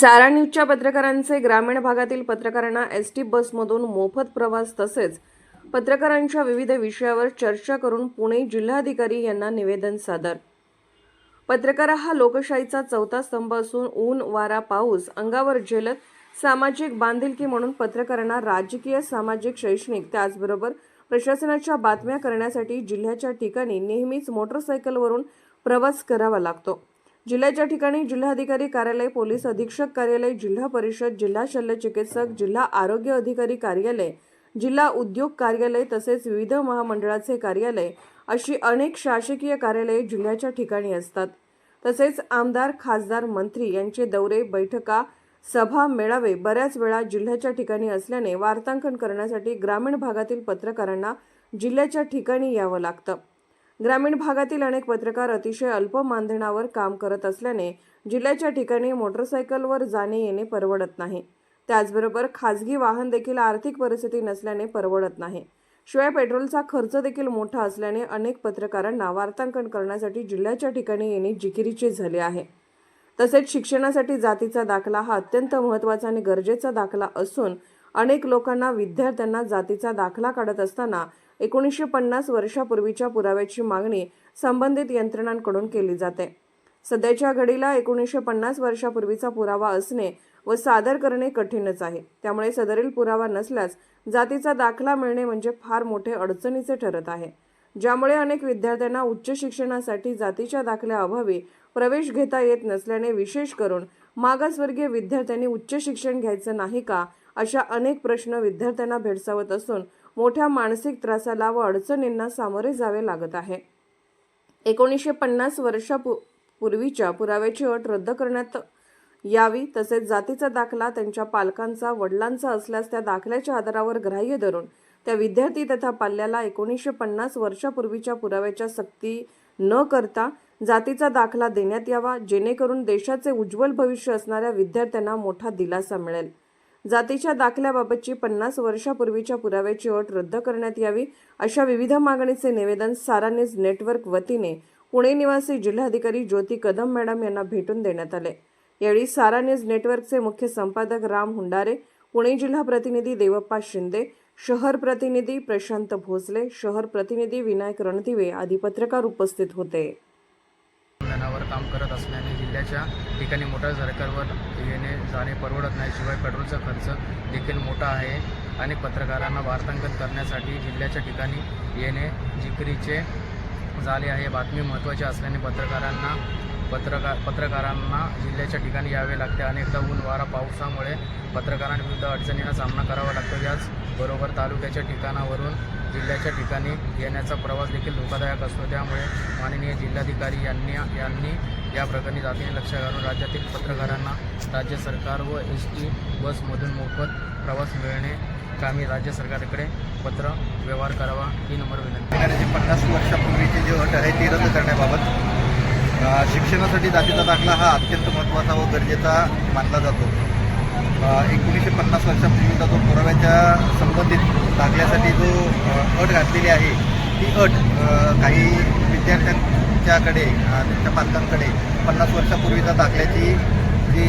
सारा न्यूजच्या पत्रकारांचे ग्रामीण भागातील पत्रकारांना एस टी बसमधून मोफत प्रवास तसेच पत्रकारांच्या विविध विषयावर चर्चा करून पुणे जिल्हाधिकारी यांना निवेदन सादर. पत्रकार हा लोकशाहीचा चौथा स्तंभ असून ऊन वारा पाऊस अंगावर झेलत सामाजिक बांधिलकी म्हणून पत्रकारांना राजकीय सामाजिक शैक्षणिक त्याचबरोबर प्रशासनाच्या बातम्या करण्यासाठी जिल्ह्याच्या ठिकाणी नेहमीच मोटरसायकलवरून प्रवास करावा लागतो. जिल्ह्याच्या ठिकाणी जिल्हाधिकारी कार्यालय पोलीस अधीक्षक कार्यालय जिल्हा परिषद जिल्हा शल्यचिकित्सक जिल्हा आरोग्य अधिकारी कार्यालय जिल्हा उद्योग कार्यालय तसेच विविध महामंडळाचे कार्यालय अशी अनेक शासकीय कार्यालये जिल्ह्याच्या ठिकाणी असतात. तसेच आमदार खासदार मंत्री यांचे दौरे बैठका सभा मेळावे बऱ्याच वेळा जिल्ह्याच्या ठिकाणी असल्याने वार्तांकन करण्यासाठी ग्रामीण भागातील पत्रकारांना जिल्ह्याच्या ठिकाणी यावं लागतं. ग्रामीण भागातील अनेक पत्रकार अतिशय अल्प मानधनावर काम करत असल्याने जिल्ह्याच्या ठिकाणी मोटरसायकलवर जाणे येणे परवडत नाही. त्याचबरोबर खाजगी वाहन देखील आर्थिक परिस्थिती नसल्याने परवडत नाही. शिवाय पेट्रोलचा खर्च देखील मोठा असल्याने अनेक पत्रकारांना वार्तांकन करण्यासाठी जिल्ह्याच्या ठिकाणी येणे जिकिरीचे झाले आहे. तसेच शिक्षणासाठी जातीचा दाखला हा अत्यंत महत्त्वाचा आणि गरजेचा दाखला असून अनेक लोकांना विद्यार्थ्यांना जातीचा दाखला काढत असताना एकोणीसशे पन्नास वर्षापूर्वीच्या पुराव्याची मागणी संबंधित यंत्रणांकडून केली जाते. सध्याच्या घडीला एकोणीसशे पन्नास वर्षापूर्वीचा पुरावा असणे व सादर करणे कठीणच आहे. त्यामुळे सदरील पुरावा नसल्यास जातीचा दाखला मिळणे म्हणजे फार मोठे अडचणीचे ठरत आहे. ज्यामुळे अनेक विद्यार्थ्यांना उच्च शिक्षणासाठी जातीच्या दाखल्याअभावी प्रवेश घेता येत नसल्याने विशेष करून मागासवर्गीय विद्यार्थ्यांनी उच्च शिक्षण घ्यायचं नाही का अशा अनेक प्रश्न विद्यार्थ्यांना भेडसावत असून मोठ्या मानसिक त्रासाला व अडचणींना सामोरे जावे लागत आहे. एकोणीसशे पन्नास वर्षापू पूर्वीच्या पुराव्याची अट रद्द करण्यात यावी तसेच जातीचा दाखला त्यांच्या पालकांचा वडिलांचा असल्यास त्या दाखल्याच्या आधारावर ग्राह्य धरून त्या विद्यार्थी तथा पाल्याला एकोणीसशे पन्नास वर्षापूर्वीच्या पुराव्याच्या सक्ती न करता जातीचा दाखला देण्यात यावा जेणेकरून देशाचे उज्ज्वल भविष्य असणाऱ्या विद्यार्थ्यांना मोठा दिलासा मिळेल. जातीच्या दाखल्याबाबतची पन्नास वर्षापूर्वीच्या पुराव्याची अट रद्द करण्यात यावी अशा विविध मागणीचे निवेदन सारा न्यूज नेटवर्क वतीने पुणे निवासी जिल्हाधिकारी ज्योती कदम मॅडम यांना भेटून देण्यात आले. यावेळी सारा न्यूज नेटवर्कचे मुख्य संपादक राम हुंडारे पुणे जिल्हा प्रतिनिधी देवप्पा शिंदे शहर प्रतिनिधी प्रशांत भोसले शहर प्रतिनिधी विनायक रणदिवे आदी पत्रकार उपस्थित होते. काम करत असल्याने त्याच्या ठिकाणी मोटार सरकारवर येणे जाणे परवडत नाही. शिवाय पेट्रोलचा खर्च देखील मोठा आहे. अनेक पत्रकारांना वार्तांकन करण्यासाठी जिल्ह्याच्या ठिकाणी येणे जिकरीचे झाले आहे. बातमी महत्त्वाची असल्याने पत्रकारांना पत्रकार पत्रकारांना जिल्ह्याच्या ठिकाणी यावे लागते. अनेकदा ऊन वारा पावसामुळे पत्रकारांविरुद्ध अडचणींना सामना करावा लागतो. याचबरोबर तालुक्याच्या ठिकाणावरून जिल्ह्याच्या ठिकाणी येण्याचा प्रवास देखील धोकादायक असतो. त्यामुळे माननीय जिल्हाधिकारी यांनी यांनी या प्रकरणी जातीने लक्ष घालून राज्यातील पत्रकारांना राज्य सरकार व एस टी बसमधून मोफत प्रवास मिळणे कामी राज्य सरकारकडे पत्र व्यवहार करावा ही नंबर विनंती. पन्नास वर्षापूर्वीची जी अट आहे ती रद्द करण्याबाबत शिक्षणासाठी जातीचा दाखला हा अत्यंत महत्त्वाचा व गरजेचा मानला जातो. एकोणीसशे पन्नास वर्षापूर्वीचा जो पुराव्याच्या संबंधित दाखल्यासाठी जो अट घातलेली आहे ती अट काही विद्यार्थ्यांच्याकडे त्यांच्या पालकांकडे पन्नास वर्षापूर्वीचा दाखल्याची जी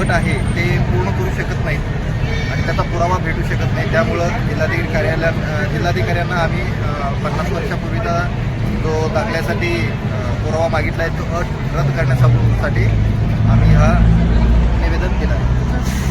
अट आहे ते पूर्ण करू शकत नाहीत. आणि त्याचा पुरावा भेटू शकत नाही. त्यामुळं जिल्हाधिकारी कार्यालयात जिल्हाधिकाऱ्यांना आम्ही पन्नास वर्षापूर्वीचा तो दाखल्यासाठी पुरावा मागितला आहे तो अट रद्द करण्यासाठी आम्ही हा निवेदन केला आहे.